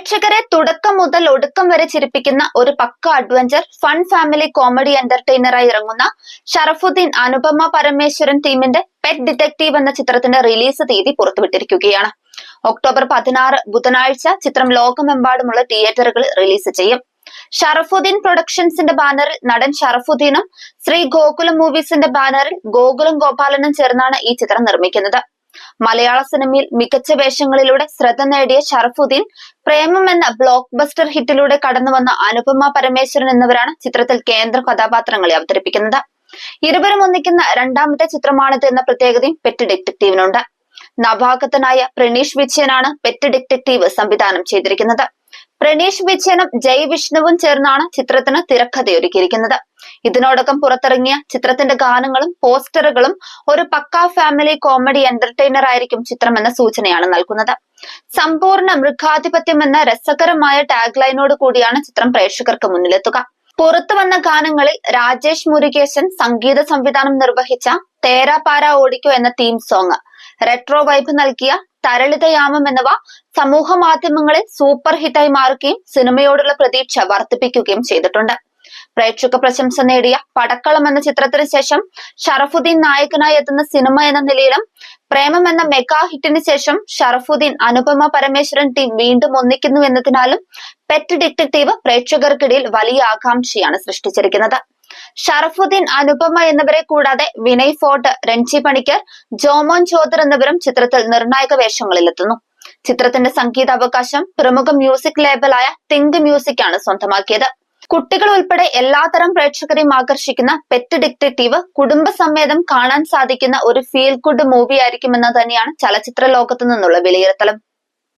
പ്രേക്ഷകരെ തുടക്കം മുതൽ ഒടുക്കം വരെ ചിരിപ്പിക്കുന്ന ഒരു പക്ക അഡ്വഞ്ചർ ഫൺ ഫാമിലി കോമഡി എന്റർടൈനറായി ഇറങ്ങുന്ന ഷറഫുദ്ദീൻ അനുപമ പരമേശ്വരൻ ടീമിന്റെ പെറ്റ് ഡിറ്റക്റ്റീവ് എന്ന ചിത്രത്തിന്റെ റിലീസ് തീയതി പുറത്തുവിട്ടിരിക്കുകയാണ്. ഒക്ടോബർ പതിനാറ് ബുധനാഴ്ച ചിത്രം ലോകമെമ്പാടുമുള്ള തിയേറ്ററുകളിൽ റിലീസ് ചെയ്യും. ഷറഫുദ്ദീൻ പ്രൊഡക്ഷൻസിന്റെ ബാനറിൽ നടൻ ഷറഫുദ്ദീനും ശ്രീ ഗോകുലം മൂവീസിന്റെ ബാനറിൽ ഗോകുലം ഗോപാലനും ചേർന്നാണ് ഈ ചിത്രം നിർമ്മിക്കുന്നത്. മലയാള സിനിമയിൽ മികച്ച വേഷങ്ങളിലൂടെ ശ്രദ്ധ നേടിയ ഷറഫുദ്ദീൻ പ്രേമം എന്ന ബ്ലോക്ക് ബസ്റ്റർ ഹിറ്റിലൂടെ കടന്നുവന്ന അനുപമ പരമേശ്വരൻ എന്നിവരാണ് ചിത്രത്തിൽ കേന്ദ്ര കഥാപാത്രങ്ങളെ അവതരിപ്പിക്കുന്നത്. ഇരുവരും ഒന്നിക്കുന്ന രണ്ടാമത്തെ ചിത്രമാണിത് എന്ന പ്രത്യേകതയും പെറ്റ് ഡിറ്റക്റ്റീവിനുണ്ട്. നവാഗതനായ പ്രണീഷ് വിജയനാണ് പെറ്റ് ഡിറ്റക്റ്റീവ് സംവിധാനം ചെയ്തിരിക്കുന്നത്. പ്രണീഷ് വിജയനും ജയ് വിഷ്ണുവും ചേർന്നാണ് ചിത്രത്തിന് തിരക്കഥയൊരുക്കിയിരിക്കുന്നത് ഇതിനോടകം പുറത്തിറങ്ങിയ ചിത്രത്തിന്റെ ഗാനങ്ങളും പോസ്റ്ററുകളും ഒരു പക്കാ ഫാമിലി കോമഡി എന്റർടൈനർ ആയിരിക്കും ചിത്രം എന്ന സൂചനയാണ് നൽകുന്നത്. സമ്പൂർണ മൃഗാധിപത്യം എന്ന രസകരമായ ടാഗ് ലൈനോട് കൂടിയാണ് ചിത്രം പ്രേക്ഷകർക്ക് മുന്നിലെത്തുക. പുറത്തു വന്ന ഗാനങ്ങളിൽ രാജേഷ് മുരുകേശൻ സംഗീത സംവിധാനം നിർവഹിച്ച തേരാ പാരാ ഓടിക്കോ എന്ന തീം സോങ് റെട്രോ വൈബ് നൽകിയ തരളിതയാമം എന്നിവ സമൂഹ മാധ്യമങ്ങളിൽ സൂപ്പർ ഹിറ്റായി മാറുകയും സിനിമയോടുള്ള പ്രതീക്ഷ വർദ്ധിപ്പിക്കുകയും ചെയ്തിട്ടുണ്ട്. പ്രേക്ഷക പ്രശംസ നേടിയ പടക്കളം എന്ന ചിത്രത്തിന് ശേഷം ഷറഫുദ്ദീൻ നായകനായി എത്തുന്ന സിനിമ എന്ന നിലയിലും പ്രേമം എന്ന മെഗാ ഹിറ്റിന് ശേഷം ഷറഫുദ്ദീൻ അനുപമ പരമേശ്വരൻ ടീം വീണ്ടും ഒന്നിക്കുന്നു എന്നതിനാലും പെറ്റ് ഡിറ്റക്റ്റീവ് പ്രേക്ഷകർക്കിടയിൽ വലിയ ആകാംക്ഷയാണ് സൃഷ്ടിച്ചിരിക്കുന്നത്. ഷറഫുദ്ദീൻ അനുപമ എന്നിവരെ കൂടാതെ വിനയ് ഫോർട്ട് രഞ്ജി പണിക്കർ ജോമോൻ ചോദർ എന്നിവരും ചിത്രത്തിൽ നിർണായക വേഷങ്ങളിലെത്തുന്നു. ചിത്രത്തിന്റെ സംഗീതാവകാശം പ്രമുഖ മ്യൂസിക് ലേബലായ തിങ്ക് മ്യൂസിക് ആണ് സ്വന്തമാക്കിയത്. കുട്ടികൾ ഉൾപ്പെടെ എല്ലാതരം പ്രേക്ഷകരെയും ആകർഷിക്കുന്ന പെറ്റ് ഡിറ്റക്റ്റീവ് കുടുംബസമേതം കാണാൻ സാധിക്കുന്ന ഒരു ഫീൽ ഗുഡ് മൂവി ആയിരിക്കുമെന്ന് തന്നെയാണ് ചലച്ചിത്ര ലോകത്തു നിന്നുള്ള വിലയിരുത്തലും.